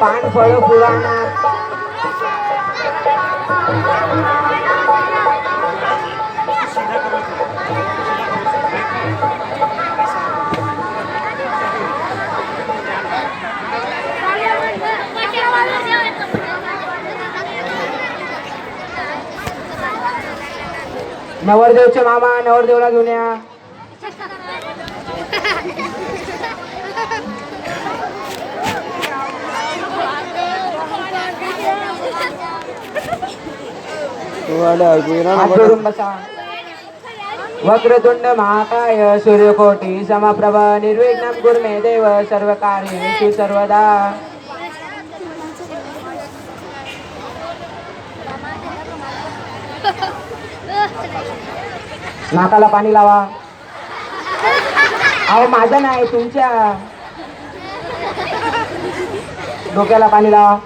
पान फल पुराना नवरदेवचे मामा नवरदेवला घेऊन या. वक्रतुंड महाकाय सूर्यकोटी समप्रभ निर्विघ्नं कुर्मे देव सर्व कार्येषु सर्वदा. नाकाला पाणी लावा. अहो माझं नाही तुमच्या. डोक्याला पाणी लावा.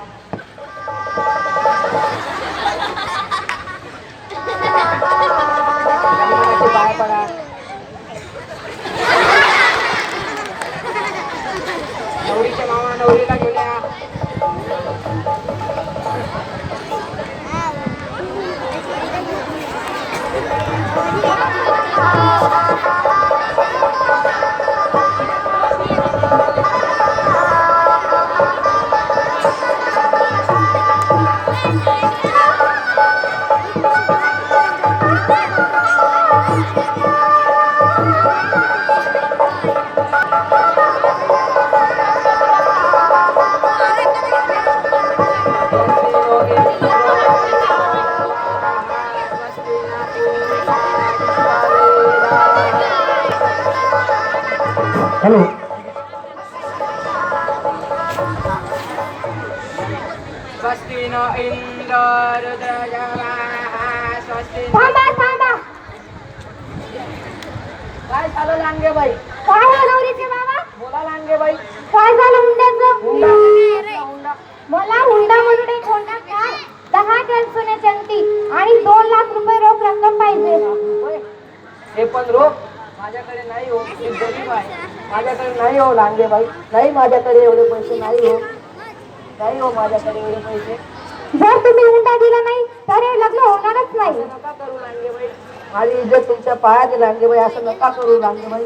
पडा. मामा नवरीला घेऊन या. हॅलो. काय झालं लांगे बाई? काय नवरीचे बाबा? बोला लांगे बाई. काय झालं हुंड्याचं? हुंडा. हुंडा. मला हुंडा म्हणून एक होंडा कार दहा टन सोन्याची अंगठी आणि दोन लाख रुपये रोख रक्कम पाहिजे. हे पण रोख? माझ्याकडे नाही हो मी गरीब आहे. माझ्याकडे नाही हो लांगे बाई नाही माझ्याकडे एवढे पैसे नाही हो. नाही हो माझ्याकडे एवढे पैसे. जर तुम्ही हुंडा दिला नाही तर हे लग्न होणारच नाही. असं नका करू लांगेबाई माझी इज्जत तुमच्या पायात आहे लांगेबाई असं नका करू लांगेबाई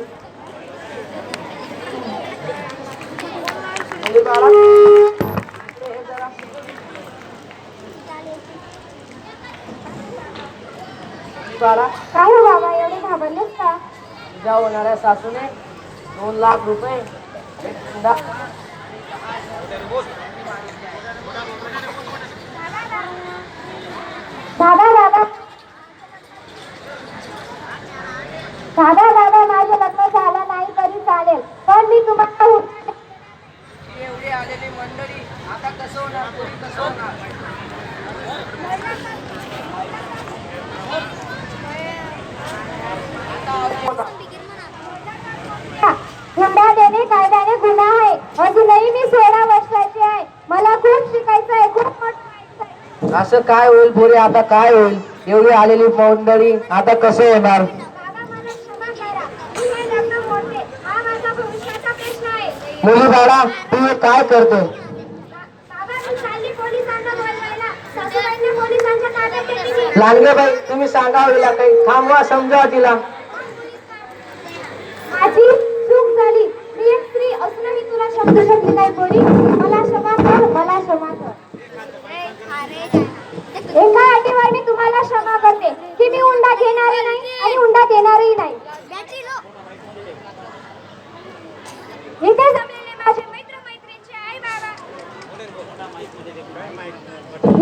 मुली बाळा, इकडे ये जरा. मुली बाळा. काय हो बाबा? तुझ्या होणाऱ्या सासूने दोन लाख रुपये दादा दादा. दादा दादा माझं लग्न झालं नाही तरी चालेल. पण मी तुम्हाला एवढी आलेली मंडळी आता कसं होणार कसं होणार? असं काय होईल पोरे आता काय होईल? एवढी आलेली मंडळी आता कसं येणार मी मुली बाळा तू काय करतो लागले बाई तुम्ही सांगा तिला काही? थांबवा समजावा तिला. माझी चूक झाली. मी एक स्त्री असूनही तुला शब्द शकली नाही बोली मला क्षमा कर मला क्षमा कर एका अटीवर मी तुम्हाला क्षमा करते की मी हुंडा घेणारही नाही हुंडा देणारही नाही. इथे जमलेले माझे मित्र मैत्रिणीचे आई बाबा.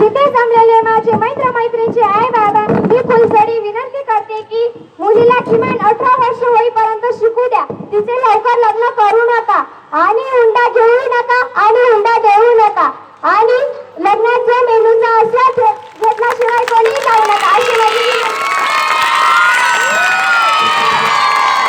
इथे जमलेले माझे मित्र मैत्रिणीचे आई बाबा. मी फुलसडी विनंती करते की मुलीला किमान अठरा वर्ष होईपर्यंत शिकू द्या. तिचे लवकर लग्न करू नका. आणि हुंडा घेऊ नका.